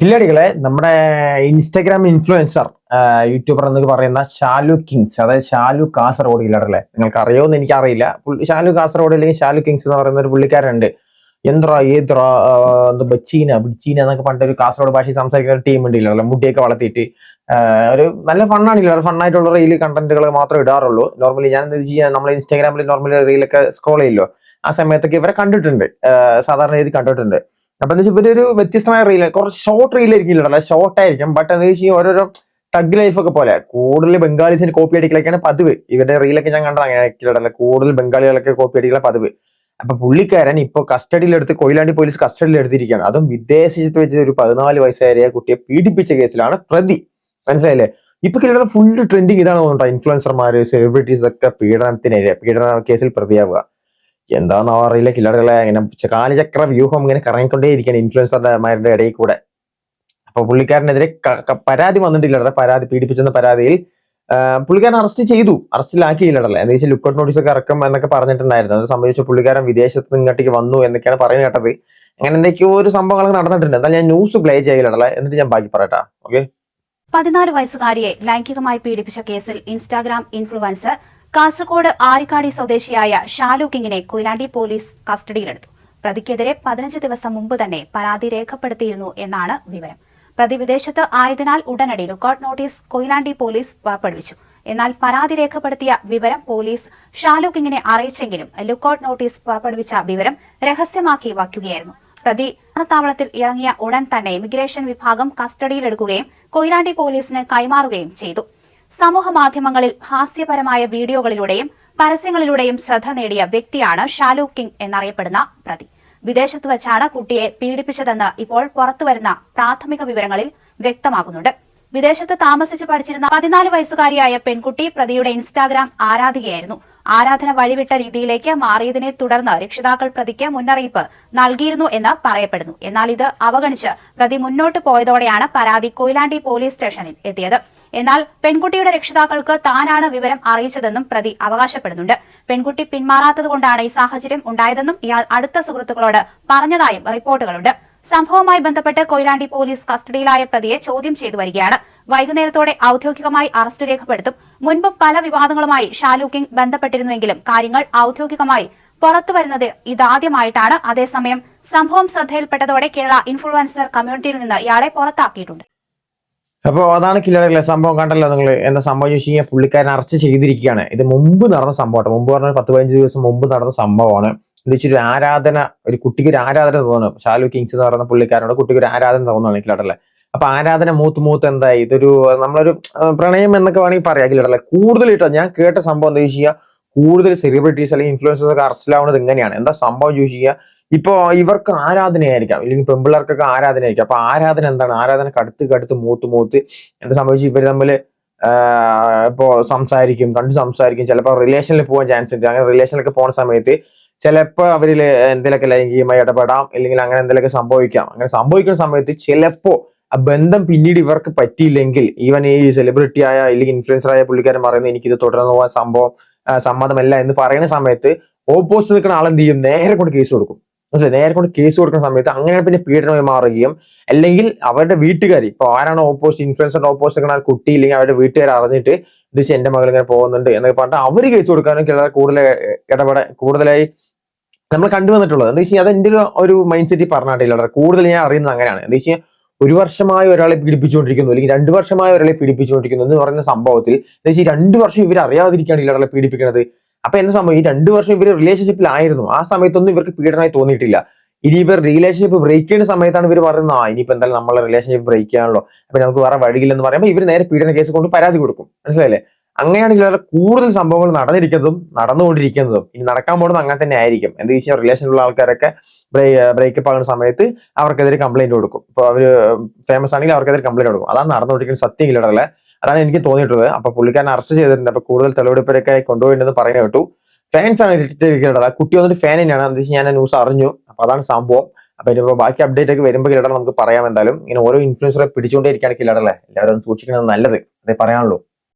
കില്ലാടികളെ നമ്മുടെ Instagram influencer YouTuber എന്നൊക്കെ പറയുന്ന ഷാലു കിങ്സ് അതായത് ഷാലു കാസർഗോഡ് കില്ലടല്ലേ നിങ്ങൾക്ക് അറിയുമെന്ന് എനിക്കറിയില്ല. പുള്ളി- ഷാലു കാസർഗോഡ് അല്ലെങ്കിൽ ഷാലു കിങ്സ് എന്ന് പറയുന്ന ഒരു പുള്ളിക്കാരുണ്ട് എന്ത്ര ഏത്ര എന്താ ബച്ചീന ബിച്ചീന എന്നൊക്കെ പണ്ടൊരു കാസർഗോഡ് ഭാഷ സംസാരിക്കുന്ന ഒരു ടീം ഉണ്ട് ഇല്ലല്ലോ മുടിയൊക്കെ വളർത്തിയിട്ട് ഒരു നല്ല ഫണ്ണാണില്ല ഫണ്ണായിട്ടുള്ള റീൽ കണ്ടന്റുകൾ മാത്രമേ ഇടാറുള്ളൂ. നോർമലി ഞാൻ എന്താ ചെയ്യാൻ നമ്മൾ ഇൻസ്റ്റാഗ്രാമിൽ നോർമലി റീലൊക്കെ സ്ക്രോൾ ചെയ്യല്ലോ. ആ സമയത്തൊക്കെ ഇവരെ കണ്ടിട്ടുണ്ട്. സാധാരണ രീതി കണ്ടിട്ടുണ്ട്. അപ്പൊ എന്താ വെച്ചാൽ ഇവരൊരു വ്യത്യസ്തമായ റീൽ കുറച്ച് ഷോർട്ട് റീൽ ആയിരിക്കില്ല ഷോർട്ട് ആയിരിക്കും. ബട്ട് എന്താ വെച്ചാൽ ഓരോരോ ടഗ് ലൈഫ് ഒക്കെ പോലെ കൂടുതൽ ബംഗാളീസിന് കോപ്പി അടിക്കലൊക്കെയാണ് പതിവ്. ഇവരുടെ റീലൊക്കെ ഞാൻ കണ്ടത് അങ്ങനെ ആയിരിക്കില്ല കൂടുതൽ ബംഗാളികളൊക്കെ കോപ്പി അടിക്കല പതിവ്. അപ്പൊ പുള്ളിക്കാരൻ ഇപ്പൊ കസ്റ്റഡിയിലെടുത്ത് കൊയിലാണ്ടി പോലീസ് കസ്റ്റഡിയിൽ എടുത്തിരിക്കുകയാണ് അതും വിദേശത്ത് വെച്ച് ഒരു പതിനാല് വയസ്സായ കുട്ടിയെ പീഡിപ്പിച്ച കേസിലാണ് പ്രതി. മനസ്സിലായില്ലേ? ഇപ്പൊ കിട്ടുന്ന ഫുൾ ട്രെൻഡിങ് ഇതാണ് തോന്നുന്നുണ്ടോ ഇൻഫ്ലുവൻസർമാര് സെലിബ്രിറ്റീസ് ഒക്കെ പീഡനത്തിനെതിരെ പീഡന കേസിൽ പ്രതിയാവുക. എന്താണെന്ന് അറിയില്ല. കില്ലറുകളെ ഇങ്ങനെ കാലചക്ര വ്യൂഹം ഇങ്ങനെ കറങ്ങിക്കൊണ്ടേയിരിക്കുകയാണ് ഇൻഫ്ലുവൻസർമാരുടെ ഇടയിൽ കൂടെ. അപ്പൊ പുള്ളിക്കാരനെതിരെ പരാതി വന്നിട്ടില്ല പരാതി പീഡിപ്പിച്ചെന്ന പരാതിയിൽ പുള്ളിക്കാരൻ അറസ്റ്റ് ചെയ്തു. അറസ്റ്റിലാക്കിയില്ലടല്ലേ എന്ന് വെച്ചാൽ ലുക്കൗട്ട് നോട്ടീസ് ഒക്കെ ഇറക്കും എന്നൊക്കെ പറഞ്ഞിട്ടുണ്ടായിരുന്നു. അത് സംബന്ധിച്ച് പുള്ളിക്കാരൻ വിദേശത്ത് ഇങ്ങോട്ടേക്ക് വന്നു എന്നൊക്കെയാണ് പറയുന്നത് കേട്ടത്. അങ്ങനെ എന്തൊക്കെയോ ഒരു സംഭവങ്ങളൊക്കെ നടന്നിട്ടുണ്ട്. എന്നാൽ ഞാൻ ന്യൂസ് പ്ലേ ചെയ്യില്ലടല്ലേ എന്നിട്ട് ഞാൻ ബാക്കി പറയട്ടാ. ഓക്കെ? പതിനാല് വയസ്സുകാരിയെ ലൈംഗികമായി പീഡിപ്പിച്ച കേസിൽ ഇൻസ്റ്റാഗ്രാം ഇൻഫ്ലുവൻസർ കാസർഗോഡ് ആരിക്കാടി സ്വദേശിയായ ഷാലു കിങ്ങിനെ കൊയിലാണ്ടി പോലീസ് കസ്റ്റഡിയിലെടുത്തു. പ്രതിക്കെതിരെ പതിനഞ്ച് ദിവസം മുമ്പ് തന്നെ പരാതി രേഖപ്പെടുത്തിയിരുന്നു എന്നാണ് വിവരം. പ്രതി വിദേശത്ത് ആയതിനാൽ ഉടനടി ലുക്കൌട്ട് നോട്ടീസ് കൊയിലാണ്ടി പോലീസ് പുറപ്പെടുവിച്ചു. എന്നാൽ പരാതി രേഖപ്പെടുത്തിയ വിവരം പോലീസ് ഷാലു കിങ്ങിനെ അറിയിച്ചെങ്കിലും ലുക്കൌട്ട് നോട്ടീസ് പുറപ്പെടുവിച്ച വിവരം രഹസ്യമാക്കി വയ്ക്കുകയായിരുന്നു. പ്രതി വിമാനത്താവളത്തിൽ ഇറങ്ങിയ ഉടൻ തന്നെ ഇമിഗ്രേഷൻ വിഭാഗം കസ്റ്റഡിയിലെടുക്കുകയും കൊയിലാണ്ടി പോലീസിന് കൈമാറുകയും ചെയ്തു. സമൂഹ മാധ്യമങ്ങളിൽ ഹാസ്യപരമായ വീഡിയോകളിലൂടെയും പരസ്യങ്ങളിലൂടെയും ശ്രദ്ധ നേടിയ വ്യക്തിയാണ് ഷാലു കിങ് എന്നറിയപ്പെടുന്ന പ്രതി. വിദേശത്ത് വച്ചാണ് കുട്ടിയെ പീഡിപ്പിച്ചതെന്ന് ഇപ്പോൾ പുറത്തുവരുന്ന പ്രാഥമിക വിവരങ്ങളിൽ വ്യക്തമാകുന്നുണ്ട്. വിദേശത്ത് താമസിച്ച് പഠിച്ചിരുന്ന പതിനാല് വയസ്സുകാരിയായ പെൺകുട്ടി പ്രതിയുടെ ഇൻസ്റ്റാഗ്രാം ആരാധികയായിരുന്നു. ആരാധന വഴിവിട്ട രീതിയിലേക്ക് മാറിയതിനെ തുടർന്ന് രക്ഷിതാക്കൾ പ്രതിക്ക് മുന്നറിയിപ്പ് നൽകിയിരുന്നു എന്ന് പറയപ്പെടുന്നു. എന്നാൽ ഇത് അവഗണിച്ച് പ്രതി മുന്നോട്ട് പോയതോടെയാണ് പരാതി കൊയിലാണ്ടി പോലീസ് സ്റ്റേഷനിൽ എത്തിയത്. എന്നാൽ പെൺകുട്ടിയുടെ രക്ഷിതാക്കൾക്ക് താനാണ് വിവരം അറിയിച്ചതെന്നും പ്രതി അവകാശപ്പെടുന്നുണ്ട്. പെൺകുട്ടി പിന്മാറാത്തതുകൊണ്ടാണ് ഈ സാഹചര്യം ഉണ്ടായതെന്നും ഇയാൾ അടുത്ത സുഹൃത്തുക്കളോട് പറഞ്ഞതായും റിപ്പോർട്ടുകളുണ്ട്. സംഭവവുമായി ബന്ധപ്പെട്ട് കൊയിലാണ്ടി പോലീസ് കസ്റ്റഡിയിലായ പ്രതിയെ ചോദ്യം ചെയ്തു വരികയാണ്. വൈകുന്നേരത്തോടെ ഔദ്യോഗികമായി അറസ്റ്റ് രേഖപ്പെടുത്തും. മുൻപ് പല വിവാദങ്ങളുമായി ഷാലു കിങ് ബന്ധപ്പെട്ടിരുന്നുവെങ്കിലും കാര്യങ്ങൾ ഔദ്യോഗികമായി പുറത്തുവരുന്നത് ഇതാദ്യമായിട്ടാണ്. അതേസമയം സംഭവം ശ്രദ്ധയിൽപ്പെട്ടതോടെ കേരള ഇൻഫ്ലുവൻസർ കമ്മ്യൂണിറ്റിയിൽ നിന്ന് ഇയാളെ പുറത്താക്കിയിട്ടുണ്ട്. അപ്പൊ അതാണ് കില്ലറല്ലേ സംഭവം കണ്ടല്ലോ നിങ്ങൾ എന്താ സംഭവം ചോദിച്ചു കഴിഞ്ഞാൽ പുള്ളിക്കാരൻ അറസ്റ്റ് ചെയ്തിരിക്കുകയാണ്. ഇത് മുമ്പ് നടന്ന സംഭവമാണ് മുമ്പ് പറഞ്ഞ പത്ത് പതിനഞ്ച് ദിവസം മുമ്പ് നടന്ന സംഭവമാണ്. എന്ന് വെച്ചാൽ ഒരു ആരാധന ഒരു കുട്ടിക്ക് ഒരു ആരാധന തോന്നുന്നു. ഷാലു കിങ്സ് എന്ന് പറയുന്ന പുള്ളിക്കാരനോട് കുട്ടിക്ക് ഒരു ആരാധന തോന്നുന്നു കില്ലറല്ലേ അപ്പൊ ആരാധന മൂത്ത് മൂത്ത് എന്തായി? ഇതൊരു നമ്മളൊരു പ്രണയം എന്നൊക്കെ വേണമെങ്കിൽ പറയാം കില്ലറല്ലേ കൂടുതലിട്ടോ ഞാൻ കേട്ട സംഭവം എന്താ ചോദിച്ചു കഴിഞ്ഞാൽ കൂടുതൽ സെലിബ്രിറ്റീസ് അല്ലെങ്കിൽ ഇൻഫ്ലുവൻസേഴ്സ് ഒക്കെ അറസ്റ്റിലാവുന്നത് ഇങ്ങനെയാണ്. എന്താ സംഭവം ചോദിച്ചു കഴിഞ്ഞാൽ ഇപ്പൊ ഇവർക്ക് ആരാധനയായിരിക്കാം. ഇല്ലെങ്കിൽ പെമ്പിള്ളേർക്കൊക്കെ ആരാധനയായിരിക്കാം. അപ്പൊ ആരാധന എന്താണ്? ആരാധന കടുത്ത് കടുത്ത് മൂത്ത് മൂത്ത് എന്താ സംഭവിച്ചു? ഇവർ തമ്മിൽ ഇപ്പോ സംസാരിക്കും കണ്ട് സംസാരിക്കും. ചിലപ്പോൾ റിലേഷനിൽ പോകാൻ ചാൻസ് ഉണ്ട്. അങ്ങനെ റിലേഷനിലൊക്കെ പോകുന്ന സമയത്ത് ചിലപ്പോൾ അവരിൽ എന്തെങ്കിലുമൊക്കെ ലൈംഗികമായി ഇടപെടാം. അല്ലെങ്കിൽ അങ്ങനെ എന്തെങ്കിലുമൊക്കെ സംഭവിക്കാം. അങ്ങനെ സംഭവിക്കുന്ന സമയത്ത് ചിലപ്പോ ആ ബന്ധം പിന്നീട് ഇവർക്ക് പറ്റിയില്ലെങ്കിൽ ഈവൻ ഈ സെലിബ്രിറ്റി ആയ അല്ലെങ്കിൽ ഇൻഫ്ലുവൻസർ ആയ പുള്ളിക്കാരൻ പറയുന്നത് എനിക്കിത് തുടർന്ന് പോകാൻ സംഭവം സമ്മതമല്ല എന്ന് പറയുന്ന സമയത്ത് ഓപ്പോസിറ്റ് നിൽക്കുന്ന ആളെന്ത് ചെയ്യും? നേരെ കൊണ്ട് കേസ് കൊടുക്കും. മനസ്സിലായി? നേരെ കൊണ്ട് കേസ് കൊടുക്കുന്ന സമയത്ത് അങ്ങനെ പിന്നെ പീഡനമായി മാറുകയും അല്ലെങ്കിൽ അവരുടെ വീട്ടുകാർ ഇപ്പൊ ആരാണ് ഓപ്പോസിറ്റ് ഇൻഫ്ലുവൻസറിന്റെ ഓപ്പോസിറ്റ് ആ കുട്ടി ഇല്ലെങ്കിൽ അവരുടെ വീട്ടുകാർ അറിഞ്ഞിട്ട് ഇത് എന്റെ മകൾ ഇങ്ങനെ പോകുന്നുണ്ട് എന്നൊക്കെ പറഞ്ഞിട്ട് അവർ കേസ് കൊടുക്കാനും കൂടുതൽ ഇടപെട കൂടുതലായി നമ്മൾ കണ്ടുവന്നിട്ടുള്ളത് എന്താ വെച്ചാൽ അതെന്റെ ഒരു ഒരു മൈൻഡ് സെറ്റ് പറഞ്ഞിട്ടില്ല കൂടുതൽ ഞാൻ അറിയുന്നത് അങ്ങനെയാണ്. എന്താ വെച്ചാൽ ഒരു വർഷമായി ഒരാളെ പീഡിപ്പിച്ചുകൊണ്ടിരിക്കുന്നു അല്ലെങ്കിൽ രണ്ട് വർഷമായി ഒരാളെ പീഡിപ്പിച്ചുകൊണ്ടിരിക്കുന്നു എന്ന് പറയുന്ന സംഭവത്തിൽ എന്താ വെച്ചാൽ രണ്ട് വർഷം ഇവർ അറിയാതിരിക്കുകയാണ് ഇയാളെ പീഡിപ്പിക്കുന്നത് അപ്പൊ എന്താ സംഭവം? ഈ രണ്ടു വർഷം ഇവർ റിലേഷൻഷിപ്പിലായിരുന്നു ആ സമയത്തൊന്നും ഇവർക്ക് പീഡനമായി തോന്നിയിട്ടില്ല. ഇനി ഇവർ റിലേഷൻഷിപ്പ് ബ്രേക്ക് ചെയ്യുന്ന സമയത്താണ് ഇവർ പറയുന്നത് ആ ഇനിയിപ്പോ എന്തായാലും നമ്മളെ റിലേഷൻഷിപ്പ് ബ്രേക്ക് ചെയ്യാണല്ലോ അപ്പൊ നമുക്ക് വേറെ വഴിയില്ലെന്ന് പറയുമ്പോൾ ഇവർ നേരെ പീഡന കേസ് കൊണ്ട് പരാതി കൊടുക്കും. മനസ്സിലായില്ലേ? അങ്ങനെയാണെങ്കിൽ അവരുടെ കൂടുതൽ സംഭവങ്ങൾ നടന്നിരിക്കുന്നതും നടന്നുകൊണ്ടിരിക്കുന്നതും. ഇനി നടക്കാൻ പോകുന്നത് അങ്ങനെ തന്നെ ആയിരിക്കും. എന്ത് വെച്ചാൽ റിലേഷനിലുള്ള ആൾക്കാരൊക്കെ ബ്രേക്കപ്പ് ആകുന്ന സമയത്ത് അവർക്കെതിരെ കംപ്ലൈന്റ് കൊടുക്കും. ഇപ്പൊ അവർ ഫേമസ് ആണെങ്കിൽ അവർക്കെതിരെ കംപ്ലൈന്റ് കൊടുക്കും. അതാണ് നടന്നുകൊണ്ടിരിക്കുന്ന സത്യം ഇല്ലടല്ലേ അതാണ് എനിക്ക് തോന്നിയിട്ടുള്ളത്. അപ്പൊ പുള്ളിക്കാരൻ അറസ്റ്റ് ചെയ്തിട്ടുണ്ട്. അപ്പൊ കൂടുതൽ തെളിവെടുപ്പിലൊക്കെ കൊണ്ടുപോയിട്ടുണ്ടെന്ന് പറയുന്നത് കേട്ടു. ഫാൻസ് ആണ് ആ കുട്ടി വന്നിട്ട് ഫാൻ തന്നെയാണ്. എന്താ വെച്ചാൽ ഞാൻ ന്യൂസ് അറിഞ്ഞു. അപ്പൊ അതാണ് സംഭവം. അപ്പൊ ഇനിയിപ്പോ ബാക്കി അപ്ഡേറ്റ് ഒക്കെ വരുമ്പോൾ കിലട നമുക്ക് പറയാം എന്തായാലും. ഇങ്ങനെ ഓരോ ഇൻഫ്ലുവൻസറെ പിടിച്ചുകൊണ്ടേ ഇരിക്കുകയാണ് കിലടല്ലേ എല്ലാവരും സൂക്ഷിക്കുന്നത് നല്ലത്. അതേ പറയാനുള്ളൂ.